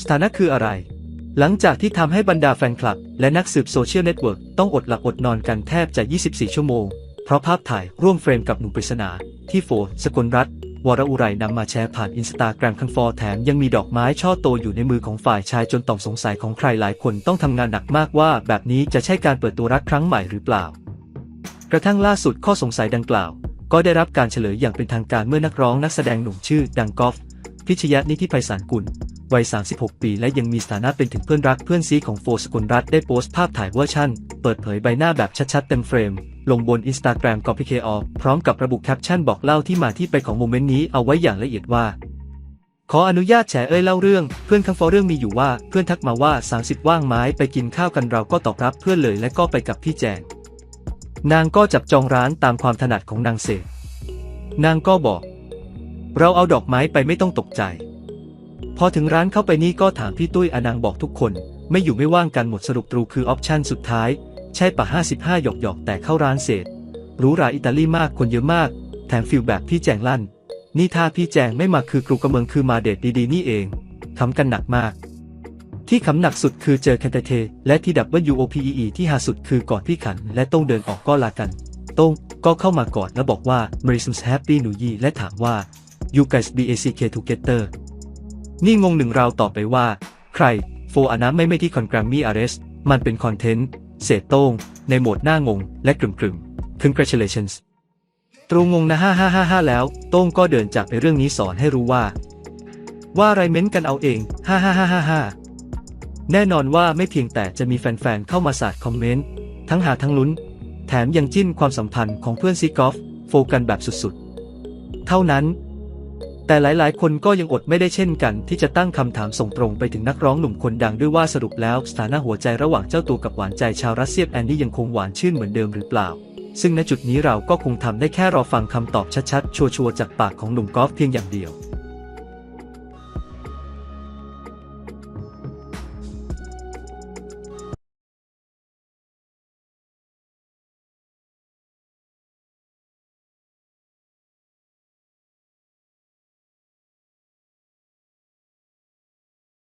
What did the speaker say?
สถานะคืออะไร หลังจากที่ทำให้บรรดาแฟนคลับ และนักสืบโซเชียลเน็ตเวิร์กต้องอดหลับอดนอนกันแทบจะ 24 ชั่วโมง เพราะภาพถ่ายร่วมเฟรมกับหนุ่มปริศนา ที่โฟสกลรัตวรอุไรนำมาแชร์ผ่านอินสตาแกรมคังฟอร์แถมยังมีดอกไม้ช่อโตอยู่ในมือของฝ่ายชายจนต้องสงสัยของใครหลายคนต้องทำงานหนักมากว่า แบบนี้จะใช่การเปิดตัวรักครั้งใหม่หรือเปล่า กระทั่งล่าสุดข้อสงสัยดังกล่าว ก็ได้รับการเฉลยอย่างเป็นทางการเมื่อนักร้องนักแสดงหนุ่มชื่อดังกอฟพิชยะนิธิไพศาลกุล วัย 36 ปี และยังมีสถานะเป็นถึงเพื่อนรักเพื่อนซีของโฟสกุลรัตได้โพสต์ภาพถ่ายเวอร์ชั่น เปิดเผยใบหน้าแบบชัดๆเต็มเฟรม ลงบนอินสตาแกรมกอพิเคอพร้อมกับระบุแคปชั่นบอกเล่าที่มาที่ไปของโมเมนต์นี้เอาไว้อย่างละเอียดว่า ขออนุญาตแฉเอ้ยเล่าเรื่อง เพื่อนคังฟอเรื่องมีอยู่ว่าเพื่อนทักมาว่า 30 ว่างไม้ไปกินข้าวกันเราก็ตอบรับเพื่อนเลยและก็ไปกับพี่แจงนางก็จับจองร้านตามความถนัดของนางเสกนางก็บอก เราเอาดอกไม้ไปไม่ต้องตกใจ พอถึงร้านเข้าไปนี่ก็ถามพี่ตุ้ยอนางบอกทุกคน ไม่อยู่ไม่ว่างกันหมดสรุปตรูคือออปชั่นสุดท้าย ใช่ปะ55 หยอกหยอกแต่เข้าร้านเสร็จรูหราอิตาลีมากคนเยอะมาก แถมฟิลแบบพี่แจงลั่น นี่ถ้าพี่แจงไม่มาคือกรูกระเมืองคือมาเดทดีๆนี่เองขำกันหนักมาก ที่ขำหนักสุดคือเจอแคนเตเท และที่ดับเบิลยูโอพีอีที่หาสุดคือกอดพี่ขัน และโต้งเดินออกก็ลากันโต้งก็เข้ามากอดแล้วบอกว่า Merry Christmas Happy New Year และถามว่า You guys BACK together นี่งงหนึ่งเราตอบไปว่า ใคร โฟอานะไม่ไม่ที่คอนแกรมมี่อาร์เรสมันเป็นคอนเทนต์ เศษโต้ง ในโหมดหน้างง และกลุ่มกลุ่ม Congratulations ตรงงงนะฮ่าฮ่าฮ่าฮ่าแล้ว โต้งก็เดินจากไปเรื่องนี้สอนให้รู้ว่า ว่าอะไรเม้นกันเอาเองฮ่าฮ่าฮ่าฮ่าฮ่าแน่นอนว่าไม่เพียงแต่จะมีแฟนๆ เข้ามาสาดคอมเมนต์ ทั้งหาทั้งลุ้น แถมยังจิ้นความสัมพันธ์ของเพื่อนซีกอฟ โฟกันแบบสุดๆ เท่านั้น แต่หลายๆ คนก็ยังอดไม่ได้เช่นกัน ที่จะตั้งคำถามส่งตรงไปถึงนักร้องหนุ่มคนดังด้วยว่าสรุปแล้วสถานะหัวใจระหว่างเจ้าตัวกับหวานใจชาวรัสเซียแอนดี้ยังคงหวานชื่นเหมือนเดิมหรือเปล่า ซึ่งณจุดนี้เราก็คงทำได้แค่รอฟังคำตอบชัดๆ ชัวร์ๆจากปากของหนุ่มกอล์ฟเพียงอย่างเดียว